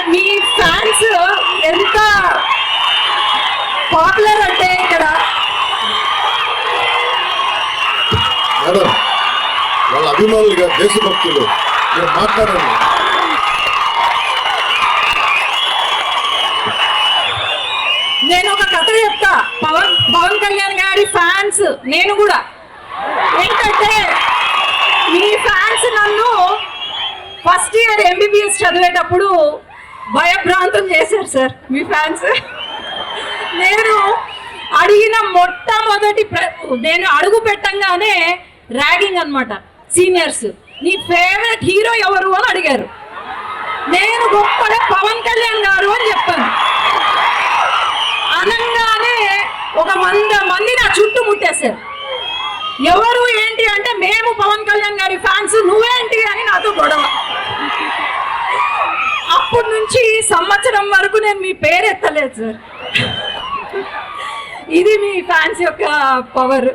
Sir మీ fans ఎంత popular అంటే ఇక్కడ? మేడం వాళ్ళ అభిమానులుగా దేశభక్తులు మీరు మాట్లాడండి. నేను ఒక కథ చెప్తా. పవన్ పవన్ కళ్యాణ్ గారి ఫ్యాన్స్ నేను కూడా. ఏంటంటే మీ ఫ్యాన్స్ నన్ను ఫస్ట్ ఇయర్ ఎంబీబీఎస్ చదివేటప్పుడు భయభ్రాంతం చేశారు సార్ మీ ఫ్యాన్స్. నేను అడిగిన మొట్టమొదటి నేను అడుగు పెట్టంగానే ర్యాగింగ్ అనమాట సీనియర్స్. నీ ఫేవరెట్ హీరో ఎవరు అని అడిగారు. నేను గొప్పగా పవన్ కళ్యాణ్ గారు అని చెప్పాను. అనగానే ఒక వంద మంది నా చుట్టూ ముట్టేశారు ఎవరు ఏంటి అంటే మేము పవన్ కళ్యాణ్ గారి ఫ్యాన్స్ నువ్వేంటి అని నాతో గొడవ అప్పటి నుంచి సంవత్సరం వరకు నేను మీ పేరు ఎత్తలేదు సార్ ఇది మీ ఫ్యాన్స్ యొక్క పవర్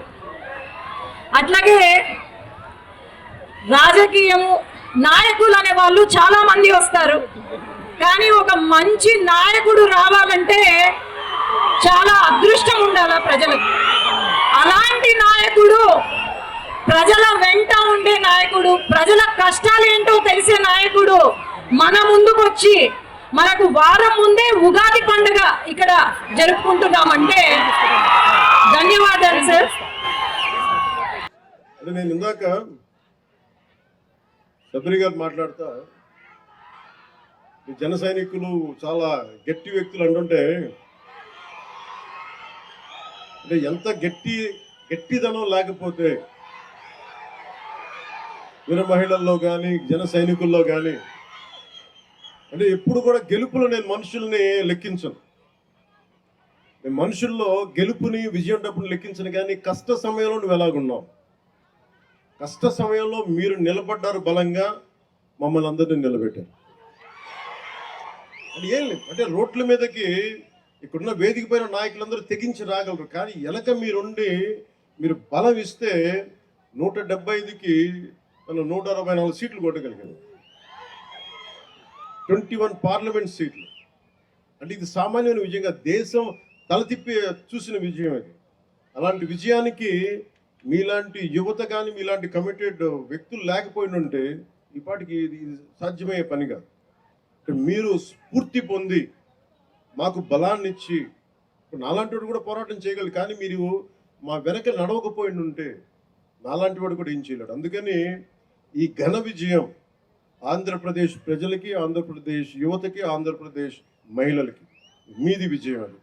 అట్లాగే రాజకీయము నాయకులు అనే వాళ్ళు చాలా మంది వస్తారు. కానీ ఒక మంచి నాయకుడు రావాలంటే చాలా అదృష్టం ఉండాలి ప్రజలకు. అలాంటి నాయకుడు ప్రజల వెంట ఉండే నాయకుడు ప్రజల కష్టాలు ఏంటో తెలిసే నాయకుడు మన ముందుకు వచ్చి మనకు వారం ముందే ఉగాది పండుగ ఇక్కడ జరుపుకుంటున్నామంటే ధన్యవాదాలు సార్ నేను ఇందాక సబరి గారు మాట్లాడుతా. జన సైనికులు చాలా గట్టి వ్యక్తులు అంటుంటే అంటే ఎంత గట్టి గట్టిదనం లేకపోతే వీర మహిళల్లో కానీ జన సైనికుల్లో కానీ అంటే ఎప్పుడు కూడా గెలుపులో నేను మనుషుల్ని లెక్కించను. నేను మనుషుల్లో గెలుపుని విజయం డబ్బుని లెక్కించను కానీ కష్ట సమయంలో నువ్వు ఎలాగున్నావు? కష్ట సమయంలో మీరు నిలబడ్డారు బలంగా మమ్మల్ని అందరినీ నిలబెట్టారు. అది ఏం లేదు. అంటే రోడ్ల మీదకి ఇక్కడున్న వేదిక పైన నాయకులందరూ తెగించి రాగలరు. కానీ వెనక మీరుండి మీరు బలం ఇస్తే నూట డెబ్బై ఐదుకి మనం నూట అరవై నాలుగు సీట్లు కొట్టగలిగారు. ట్వంటీ వన్ పార్లమెంట్ సీట్లు అంటే ఇది సామాన్యమైన విజయంగా దేశం తలతిప్పి చూసిన విజయం అది. అలాంటి విజయానికి మీలాంటి యువత కానీ మీలాంటి కమిటెడ్ వ్యక్తులు లేకపోయిన ఉంటే ఇప్పటికి ఇది సాధ్యమయ్యే పని కాదు. ఇక్కడ మీరు స్ఫూర్తి పొంది మాకు బలాన్ని ఇచ్చి ఇప్పుడు నాలాంటి వాడు కూడా పోరాటం చేయగలరు కానీ మీరు మా వెనక నడవకపోయి ఉంటే నాలాంటి వాడు కూడా ఏం చేయలేడు. అందుకని ఈ ఘన విజయం ఆంధ్రప్రదేశ్ ప్రజలకి ఆంధ్రప్రదేశ్ యువతకి ఆంధ్రప్రదేశ్ మహిళలకి. మీది విజయం అది.